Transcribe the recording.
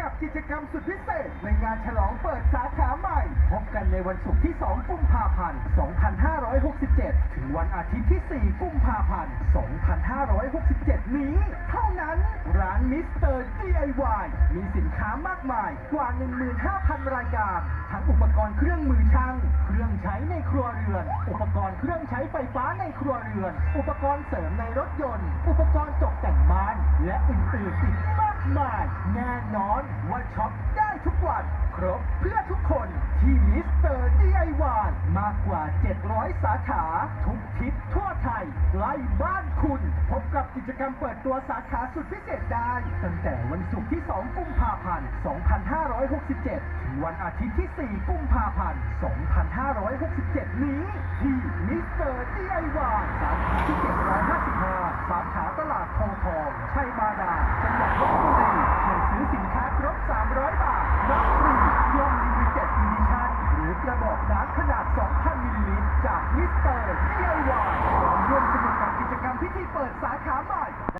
กับกิจกรรมสุดพิเศษ ในงานฉลองเปิดสาขาใหม่ พบกันในวันศุกร์ที่ 2 กุมภาพันธ์ 2567 ถึงวันอาทิตย์ที่ 4 กุมภาพันธ์ 2567 นี้ เท่านั้นร้านมิสเตอร์ DIY มีสินค้ามากมายกว่า 15,000 รายการ ทั้งอุปกรณ์เครื่องมือช่าง เครื่องใช้ในครัวเรือน อุปกรณ์เครื่องใช้ไฟฟ้าในครัวเรือน อุปกรณ์เสริมในรถยนต์ อุปกรณ์ตกแต่ง และอื่นๆอีกมากมายแน่นอนว่าช็อปได้ทุกวัน ครบเพื่อทุกคนที่มิสเตอร์ DIY มากกว่า 700 สาขา ทุกทิศทั่วไทยใกล้บ้านคุณ พบกับกิจกรรมเปิดตัวสาขาสุดพิเศษได้ ตั้งแต่วันศุกร์ที่ 2 กุมภาพันธ์ 2567 ถึงวันอาทิตย์ที่ 4 กุมภาพันธ์ 2567 นี้ ที่มิสเตอร์ DIY สาขาที่755สาขา ตลากโพทองชัยบาดาลจังหวัดลบบุรีเมื่อซื้อสินค้าครบ 300 บาทรับฟรียมลิมิเต็ดอีดิชั่นหรือกระบอกน้ำขนาด 2,000มิลลิลิตรจากมิสเตอร์ DIY ร่วมสนุกกับกิจกรรมพิธีเปิดสาขาใหม่